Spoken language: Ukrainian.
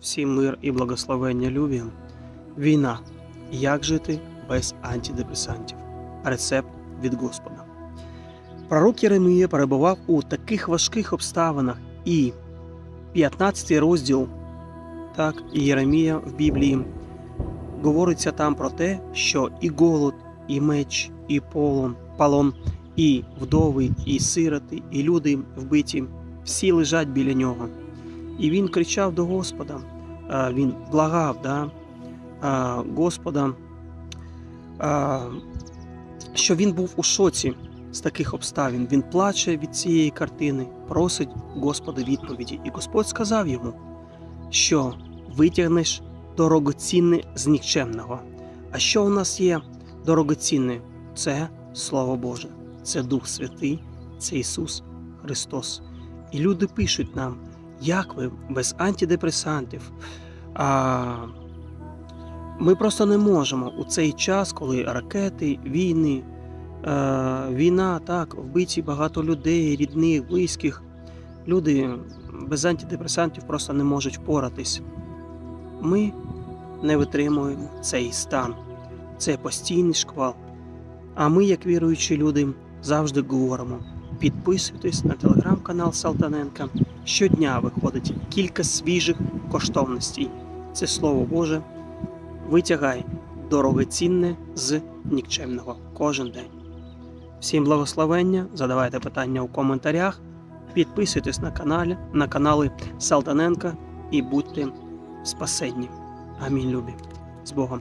Всім мир і благословення любі. Війна. Як жити без антидепресантів? Рецепт від Господа. Пророк Єремія перебував у таких важких обставинах, і 15 розділ так, Єремія в Біблії говориться там про те, що і голод, і меч, і полон, палон, і вдови, і сироти, і люди вбиті, всі лежать біля нього. І він кричав до Господа, він благав да, Господа, що він був у шоці з таких обставин. Він плаче від цієї картини, просить Господа відповіді. І Господь сказав йому, що витягнеш дорогоцінне з нікчемного. А що у нас є дорогоцінне? Це Слово Боже, це Дух Святий, це Ісус Христос. І люди пишуть нам, як ви без антидепресантів. А, ми просто не можемо у цей час, коли ракети, війни, е, війна, так, вбиті багато людей, рідних, близьких. Люди без антидепресантів просто не можуть впоратись. Ми не витримуємо цей стан, це постійний шквал. А ми, як віруючі люди, завжди говоримо: підписуйтесь на телеграм-канал Салтаненка. Щодня виходить кілька свіжих коштовностей. Це слово Боже. Витягай дорогоцінне з нікчемного кожен день. Всім благословення, задавайте питання у коментарях, підписуйтесь на каналі, на канали Салтаненка і будьте спасенні. Амінь, любі. З Богом.